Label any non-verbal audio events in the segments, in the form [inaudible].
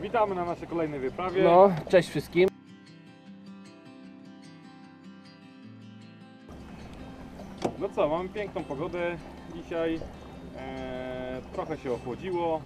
Witamy na naszej kolejnej wyprawie. No, cześć wszystkim. No co, mamy piękną pogodę dzisiaj. Eee, trochę się ochłodziło.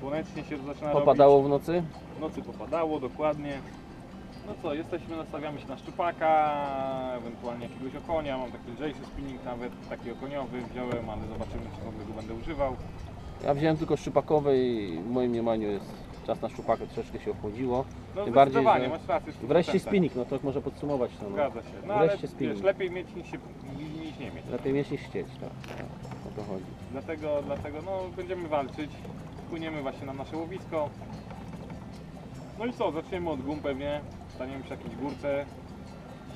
Słonecznie się zaczyna Popadało w nocy. robić. W nocy popadało, dokładnie. No co, jesteśmy, nastawiamy się na szczupaka, ewentualnie jakiegoś okonia. Mam taki lżejszy spinning nawet, taki okoniowy wziąłem, ale zobaczymy czy w ogóle go będę używał. Ja wziąłem tylko szczupakowy i w moim mniemaniu jest czas na szczupaka, troszeczkę się ochłodziło. No Tym bardziej, zdecydowanie, że masz rację. w 100%. Wreszcie spinning, no to może podsumować to. No. Zgadza się. No ale Wreszcie wiesz, spinning. lepiej mieć niż, się, niż nie mieć. Lepiej mieć niż chcieć, tak. tak. O to chodzi. Dlatego, dlatego no, będziemy walczyć. Płyniemy właśnie na nasze łowisko. No i co, zaczniemy od gum pewnie. Staniemy przy jakiejś górce,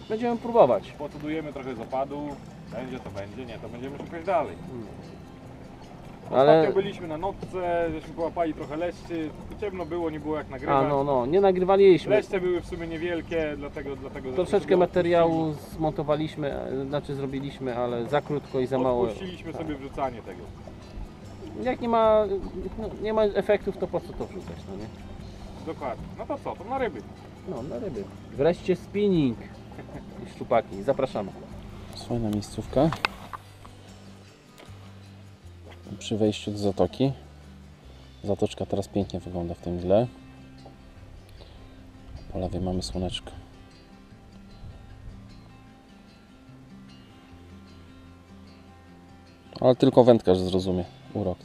Będziemy próbować. pocudujemy trochę z opadu. Będzie to będzie, nie, to będziemy szukać dalej. Ale- Ostatnio byliśmy na nocce, żeśmy połapali trochę leszczy. Ciemno było, nie było jak A nagrywać. no, no, nie nagrywaliśmy. Leszcze były w sumie niewielkie, dlatego... dlatego Troszeczkę materiału zmontowaliśmy, e, znaczy zrobiliśmy, ale za krótko i za mało. Odpuściliśmy sobie wrzucanie tego. Jak nie ma, no, nie ma efektów, to po co to wrzucać, no nie? Dokładnie. No to co, to na ryby. No, na ryby. Wreszcie spinning [laughs] i szczupaki. Zapraszamy. Fajna miejscówka. Przy wejściu do zatoki. Zatoczka teraz pięknie wygląda w tym mgle. Po lewej mamy słoneczko. Ale tylko wędkarz zrozumie urok.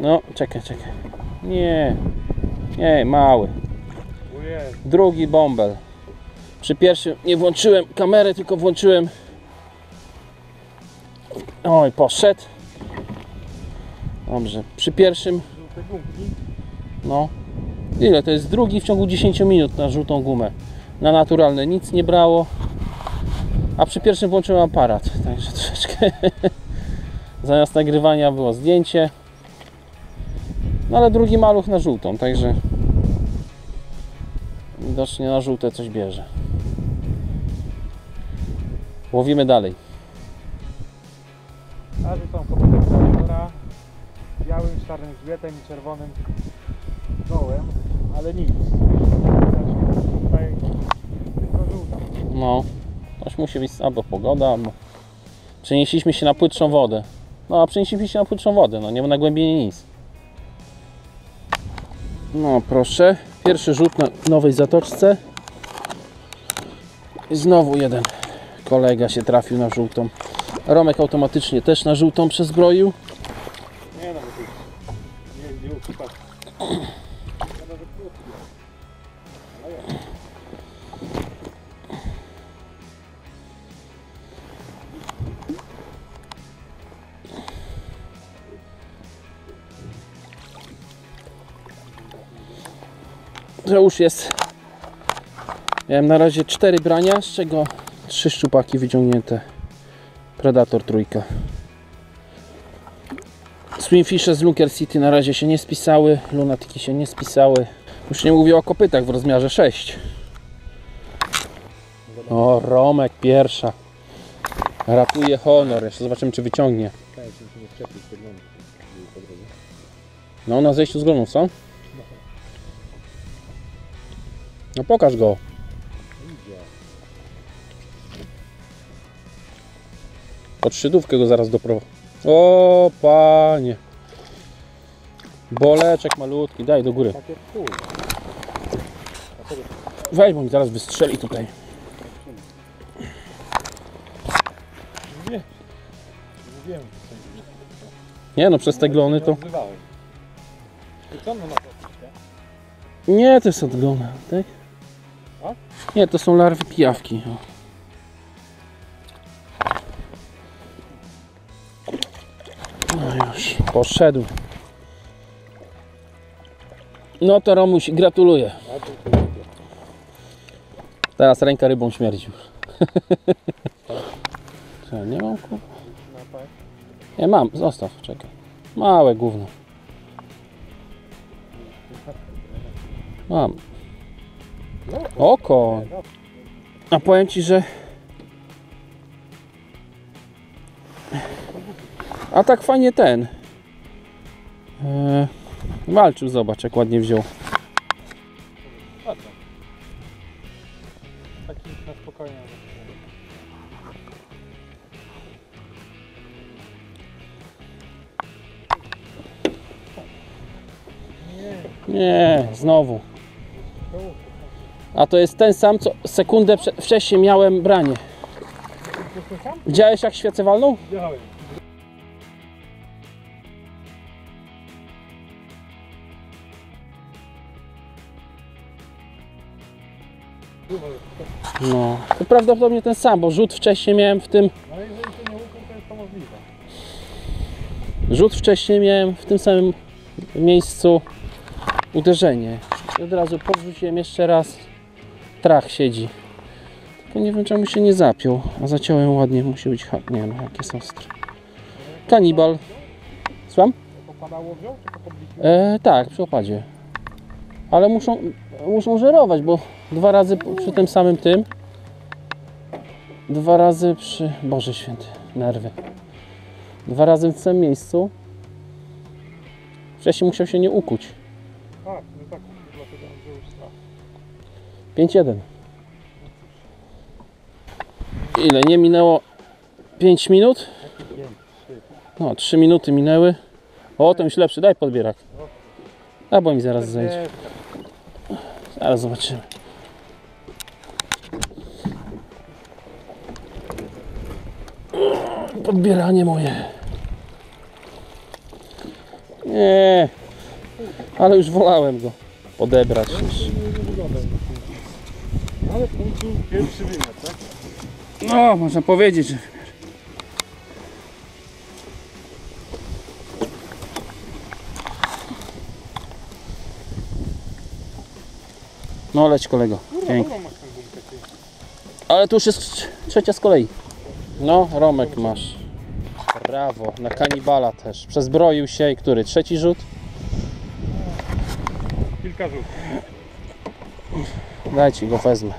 No, czekaj, czekaj. Nie, nie, mały. Drugi bąbel. Przy pierwszym nie włączyłem kamery, tylko włączyłem. Oj, poszedł. Dobrze. Przy pierwszym, no. Ile? To jest drugi w ciągu 10 minut na żółtą gumę. Na naturalne nic nie brało. A przy pierwszym włączyłem aparat. Także [laughs] troszeczkę. Zamiast nagrywania było zdjęcie. No ale drugi maluch na żółtą, także widocznie na żółte coś bierze. Łowimy dalej. A że są kobiety Salvadora białym, z czarnym grzbietem i czerwonym dołem, ale nic. Tutaj tylko żółta. No, coś musi być albo pogoda, albo przenieśliśmy się na płytszą wodę. No, a przenieśliśmy się na płytszą wodę, no nie ma nagłębienia nic. No, proszę. Pierwszy rzut na nowej zatoczce. I znowu jeden kolega się trafił na żółtą. Romek automatycznie też na żółtą przezbroił. Nie no, nie, nie. To już jest. Miałem na razie cztery brania, z czego trzy szczupaki wyciągnięte. Predator trójka. Swimfishe z Lunker City na razie się nie spisały, lunatiki się nie spisały. Już nie mówię o kopytach w rozmiarze 6. O, Romek pierwsza. Ratuje honor. Jeszcze zobaczymy, czy wyciągnie. No, na zejściu z glonów, co? No pokaż go. Pod szydówkę go zaraz doprowadzę. O panie. Boleczek malutki, daj do góry. Weź, bo mi zaraz wystrzeli tutaj. Nie. Nie wiem. Nie no, przez te glony to... Nie, to jest odglona, tak? Nie, to są larwy pijawki. O. No już, poszedł. No to Romuś, gratuluję. Teraz ręka rybą śmierdzi już. [laughs] Co, nie mam ku... Nie mam, zostaw, czekaj. Małe gówno. Mam. Oko. A powiem Ci, że A tak fajnie ten. E, walczył, zobacz jak ładnie wziął. Taki na spokojnie. Nie, znowu. A to jest ten sam, co sekundę wcześniej miałem branie. Widziałeś jak świecę walnął? Widziałem. No. To prawdopodobnie ten sam, bo rzut wcześniej miałem w tym. No jeżeli to nie ukrył, to jest to możliwe. Rzut wcześniej miałem w tym samym miejscu uderzenie. I od razu podrzuciłem jeszcze raz. Trach siedzi. Tylko nie wiem czemu się nie zapiął. A zaciąłem ładnie, musi być. Nie no, jakie są ostre. Kanibal. Słucham? Popadało wziął, czy to? E, tak, przy opadzie. Ale muszą, muszą żerować, bo dwa razy przy tym samym tym. Dwa razy przy. Boże święty, nerwy. Dwa razy w tym miejscu. Wcześniej musiał się nie ukuć. Tak, no tak, dlatego wziął strach. 5-1. Ile? Nie minęło 5 minut? No, 3 minuty minęły. O, ten już lepszy, daj podbierak. A bo mi zaraz zejdzie. Zaraz zobaczymy. Podbieranie moje. Nie, ale już wolałem go odebrać. Niż... Ale pierwszy wymiar, tak? No, można powiedzieć, że No leć kolego. Pięknie. Ale tu już jest trz- trzecia z kolei. No, Romek masz. Brawo, na kanibala też. Przezbroił się i który? Trzeci rzut? Kilka rzutów. Dajcie go wezmę.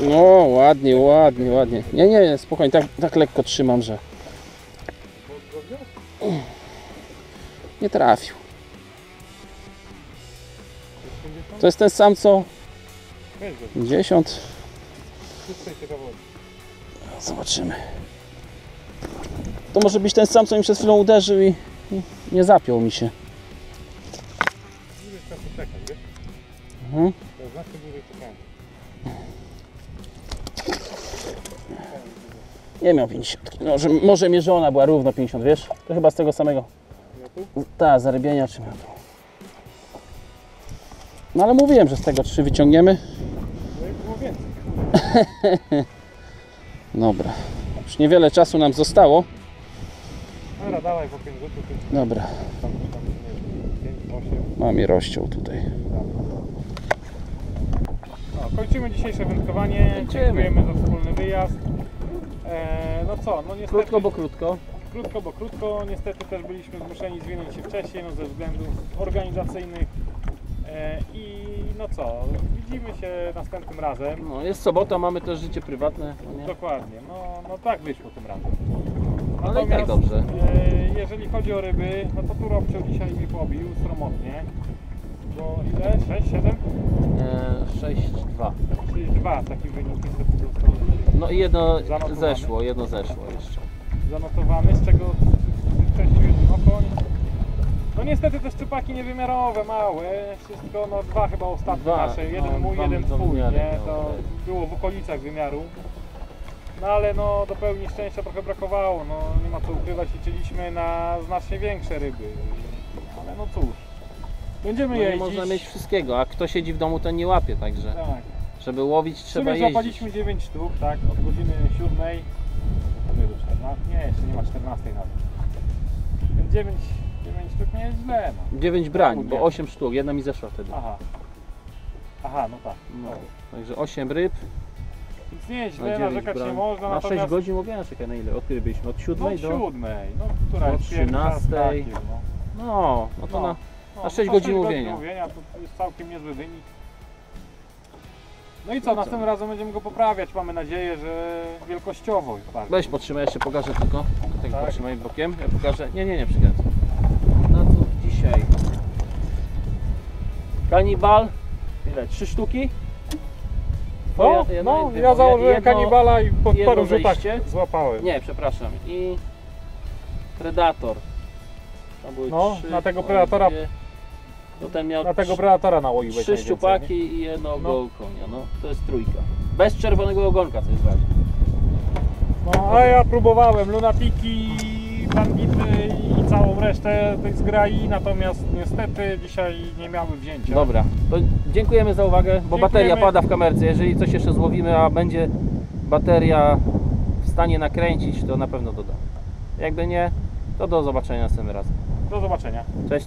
No, ładnie, ładnie, ładnie. Nie, nie, nie, spokojnie, tak, tak lekko trzymam, że. Nie trafił. To jest ten sam co Weź go, 50. tutaj się zawodzi. Zobaczymy. To może być ten sam, co mi przed chwilą uderzył i nie zapiął mi się. Mhm. Nie miał 50. Może, może mierzona była równo 50, wiesz? To chyba z tego samego. Ta, zarybienia czy miał No ale mówiłem, że z tego trzy wyciągniemy. No i było więcej. Dobra. Już niewiele czasu nam zostało. Dobra, dawaj po 5 rzutów, Dobra. tam, tam, nie wiem, 5, 8. Mam je rozciął tutaj. No, kończymy dzisiejsze wędkowanie. Kończymy. Dziękujemy za wspólny wyjazd. E, no co, no niestety Krótko, bo krótko. Krótko, bo krótko. Niestety też byliśmy zmuszeni zwinąć się wcześniej, no ze względów organizacyjnych. E, I no co, widzimy się następnym razem. No, jest sobota, mamy też życie prywatne. No nie? Dokładnie, no, no tak wyszło tym razem. Ale i tak dobrze. e, jeżeli chodzi o ryby, no to tu Robcio dzisiaj mi pobił sromotnie. Bo ile? 6, 7? E, 6-2. Czyli 2 taki wynik niestety został No i jedno zeszło, jedno zeszło jeszcze. Zanotowany, z czego w części jeden okoń. No niestety te szczupaki niewymiarowe, małe, wszystko, no dwa chyba ostatnie Dwa, nasze, jeden no, mój, jeden twój, nie, to tak. było w okolicach wymiaru. No ale no do pełni szczęścia trochę brakowało, no nie ma co ukrywać, liczyliśmy na znacznie większe ryby, ale no cóż, będziemy No nie jeździć. można mieć wszystkiego, a kto siedzi w domu, ten nie łapie, także Tak. żeby łowić W trzeba sumie jeździć. złapaliśmy 9 sztuk, tak, od godziny 7. To nie do 14, nie, jeszcze nie ma 14 nawet. Więc 9, 9 sztuk nie jest źle, no. 9 brań, bo 8 sztuk, jedna mi zeszła wtedy. Aha. Aha, no tak. No, także 8 ryb Więc nie jest na źle, 9 narzekać nie brań. można, Na 6 natomiast... godzin łowienia, czekaj na ile? Od kiedy byliśmy? Od 7 No od do... 7, no która pierwsza, 13. starkiem, no. No, no to No. na... No, Na sześć na godzin sześć łowienia. łowienia to jest całkiem niezły wynik. No i co, następnym razem będziemy go poprawiać. Mamy nadzieję, że wielkościowo bardziej. Weź podtrzymaj, jeszcze pokażę tylko. Tak, Tak. podtrzymaj bokiem. Ja pokażę. Nie, nie, nie, przykręcę. No to dzisiaj. Kanibal. Ile? Trzy sztuki? No, Twoja- jedno- no jedno- ja założyłem jedno- kanibala i po paru rzutach złapałem. Nie, przepraszam. I Predator. No, trzy, na tego Predatora- dwie. To ten miał Na tego predatora nałoiłeś trzy najwięcej, szczupaki nie? i jedno No. gołkonia. No, to jest trójka. Bez czerwonego ogonka, co jest ważne. No, a ja próbowałem lunatiki, bandity i całą resztę tych zgrai, natomiast niestety dzisiaj nie miały wzięcia. Dobra, to dziękujemy za uwagę, bo Dziękujemy. bateria pada w kamerce. Jeżeli coś jeszcze złowimy, a będzie bateria w stanie nakręcić, to na pewno dodam. Jakby nie, to do zobaczenia następnym razem. Do zobaczenia. Cześć.